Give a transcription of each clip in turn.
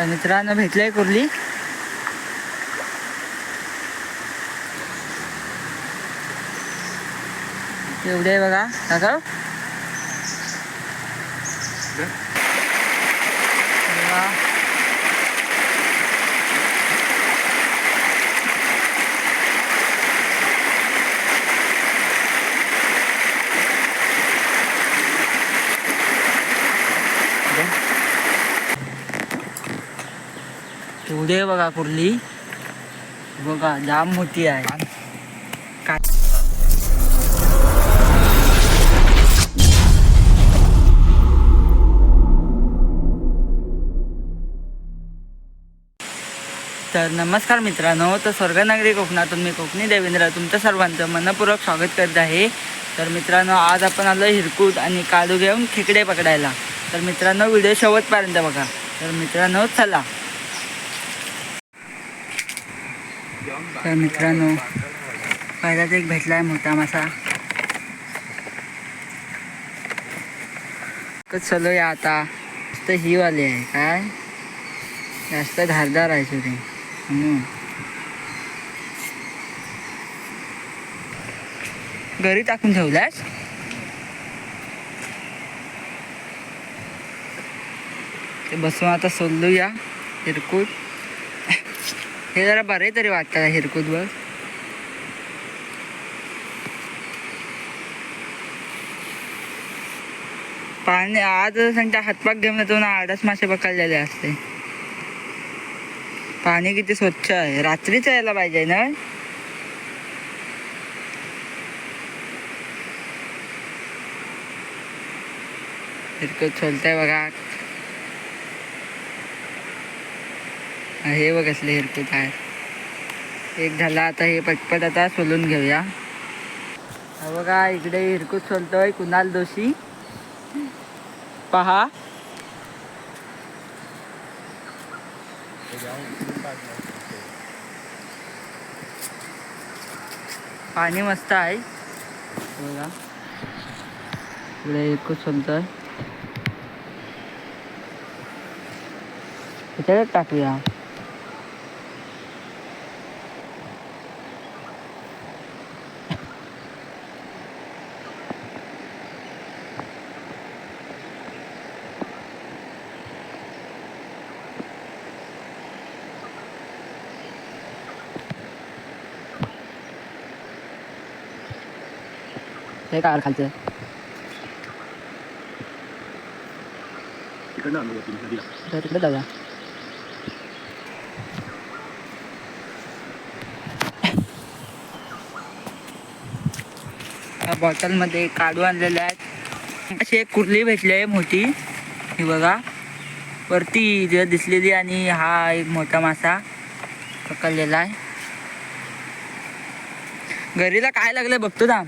तर मित्रांनो भेटलंय कुर्ली. एवढे बघा. काका बघा. एवढी बघा कुर्ली. बघा जाम मोठी आहे. काय तर नमस्कार मित्रांनो तर स्वर्गनगरी कोकणातून मी कोकणी देवेंद्र तुमचं सर्वांचं मनपूर्वक स्वागत करत आहे. तर मित्रांनो आज आपण आलो हिरकूट आणि काळू घेऊन खेकडे पकडायला. तर मित्रांनो व्हिडिओ शेवटपर्यंत बघा. तर मित्रांनो चला. तर मित्रांनो पहिलाच एक भेटलाय मोठा मासा. चलो या आता. तर ही वाली आहे काय? जास्त धारदार आहे तुझे म्हणून घरी टाकून ठेवलास ते बसून आता सोडलो या तिरकूट हे जरा बरे तरी वाटतं हिरकूत बघ. पाणी आज सांगता हातपाक घेऊन येतो ना आडच मासे पकडलेले असते. पाणी किती स्वच्छ आहे. रात्रीच यायला पाहिजे ना? हिरकूत सोलताय बघा. हे बघ असले हिरकत आहे एक झाला आता हे पटपट आता सोलून घेऊया. बघा इकडे हिरकूट सोलतोय कुणाल दोशी पहा. पाणी मस्त आहे. बघा. इकडे हिरकूट सोलतोय. त्याच्यात टाकूया. हे काय खालचं तिकडे जाऊया बॉटलमध्ये काढू आणलेले आहेत अशी एक कुर्ली भेटली आहे मोठी. ही बघा. वरती इथं दिसलेली आणि हा एक मोठा मासा पकडलेला आहे. घरीला काय लागलंय बघतो ना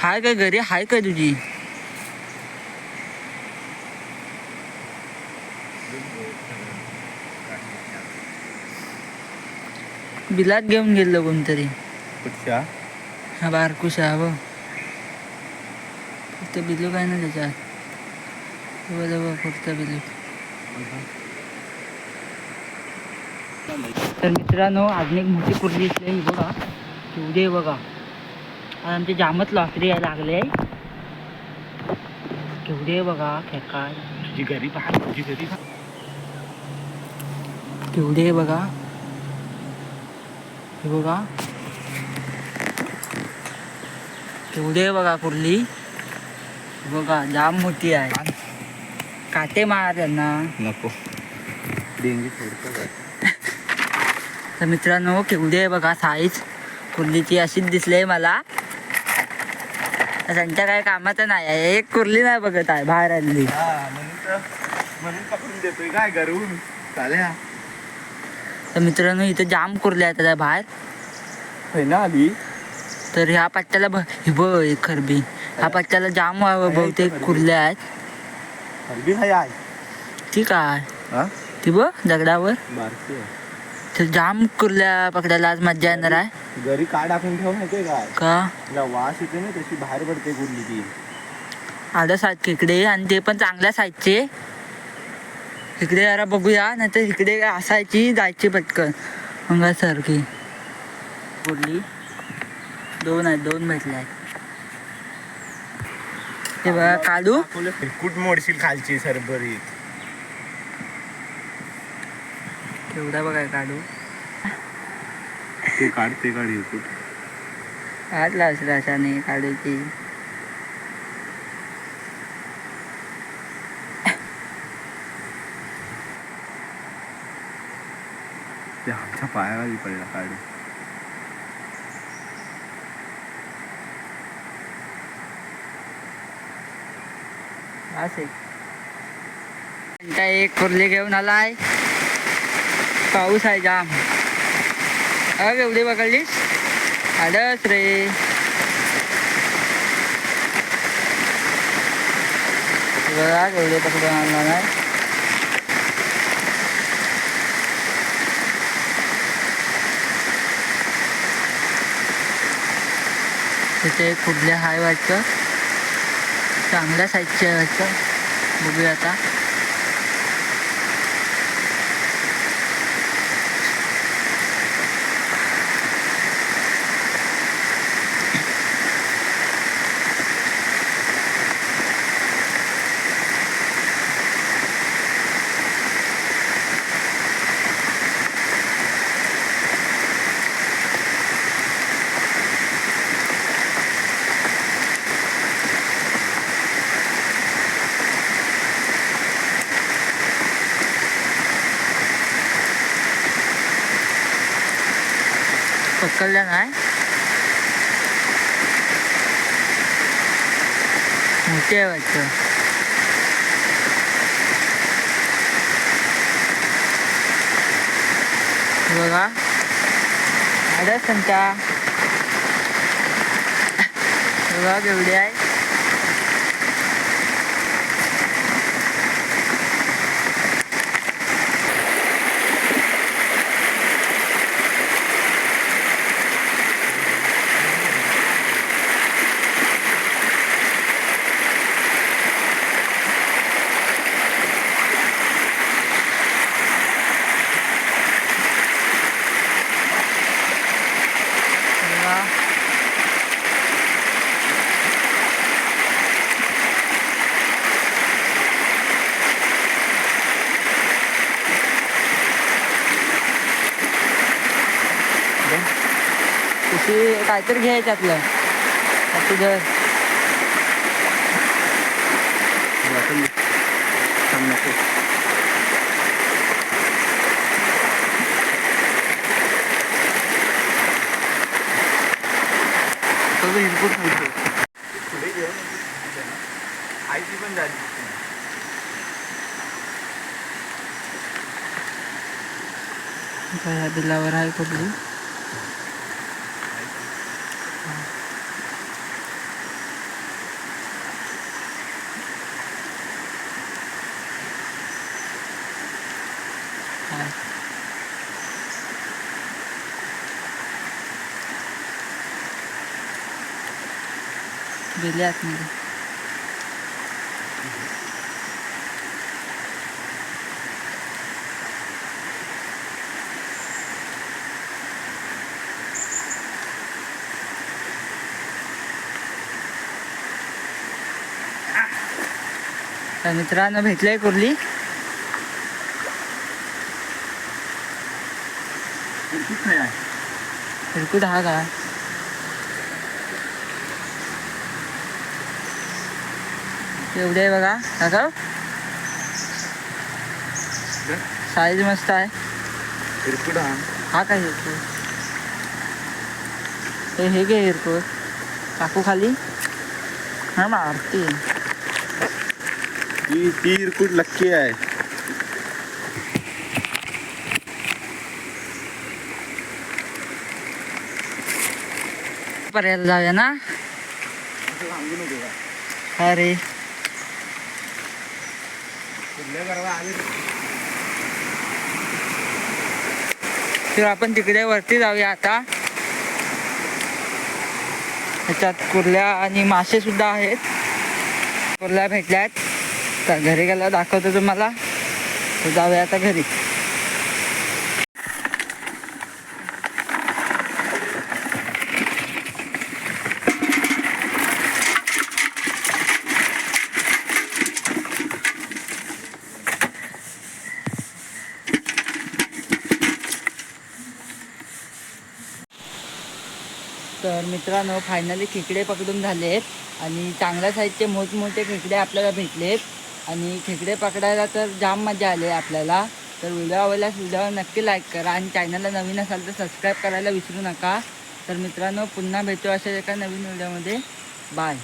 हाय काय घरी हाय काय तुझी? बिलात घेऊन गेलो कोणतरी. कुठच्या? हा बारकुशा हवं फक्त बिलू काय ना त्याच्यात. बघ फक्त बिलू. तर मित्रांनो अजून एक मोठी कुर्ली ही बघा. आहे बघा. आमचे जामच लॉटरी यायला लागले केवढी बघा खेकाय तुझी घरी पहा तुझी घरी पहा. केवढी बघा. हे बघा. केवढी बघा कुर्ली. बघा जाम मोठी आहे. काटे मार त्यांना नको. डेंगी तर मित्रांनो केवढी बघा साईज कुर्लीची अशीच दिसली मला. त्यांच्या काय कामाचं नाही आहे. एक कुर्ली नाही बघत आहे बाहेर आलेली हा म्हणून तर म्हणून पकडून देतोय. काय घरून? चाल्या तर मित्रांनो इथं जाम कुर्ल्या आहेत त्या बाहेर. होय ना आली? तर ह्या पट्ट्याला ब ही बघ एक खरबी. ह्या पट्ट्याला जाम व्हावं बहुतेक कुर्ल्या आहेत. हाय आहे. ठीक आहे हा? ती बघ दगडावर. बारकी आहे. तर जाम कुर्ल्या पकडायला आज मज्जा येणार आहे. घरी का टाकून ठेव माहितीये का? का? तिला वास येते ना तशी बाहेर पडते कुर्ली ती. आडं साईड खेकडे आणि ते पण चांगल्या साईजचे. इकडे जरा बघूया नाही तर इकडे असायची जायची पटकन. अंगासारखी कुठली दोन आहेत दोन भेटले आहेत. हे बघा काढू कुठ मोडशील खालची सरबरीत एवढा बघा काढू. ते काढ ते काढ हात लावशील अशाने काढूची ते आमच्या पायाखाली पडला काढू. असे एक कुर्ली घेऊन आलाय. पाऊस आहे जाम. अग एवढी पकडलीस आडस रे. बघा एवढे पकडून आणला नाही तिथे कुठल्या हाय वाटतं? चांगल्या साईजचे वाटतं बघूया आता. पकडलं नाही. मोठे आहे वाटतं. बघा. आडच संता बघा केवढी आहे बघा ती काहीतरी घ्यायच्यातलं तुझं हिरपूट मिळतो पण झाली ह्या आहे कुठली? गेले आतमध्ये. तर मित्रांनो भेटलंय कुर्ली. हिरकुट नाही आहे? हिरकूट हा का एवढे आहे बघा. काका? साईज मस्त आहे. हिरकुट हा काय हिरकूट? हे हे घे हिरकूट. टाकू खाली? हा मारती ती ती हिरकुट लक्की आहे. पर्यायला जाऊया ना? का? अरे. तर आपण तिकडे वरती जाऊया आता. त्याच्यात कुर्ल्या आणि मासे सुद्धा आहेत. कुर्ल्या भेटल्या आहेत तर घरी गेल्या दाखवतो तुम्हाला. जाऊया आता घरी. मित्रांनो फायनली खेकडे पकडून झाले आहेत आणि चांगल्या साईजचे मोठमोठे खेकडे आपल्याला भेटलेत. आणि खेकडे पकडायला तर जाम मजा आली आहे आपल्याला. तर व्हिडिओ आवडल्यास व्हिडिओ नक्की लाईक करा आणि चॅनलला नवीन असाल तर सबस्क्राईब करायला विसरू नका. तर मित्रांनो पुन्हा भेटू अशा एका नवीन व्हिडिओमध्ये बाय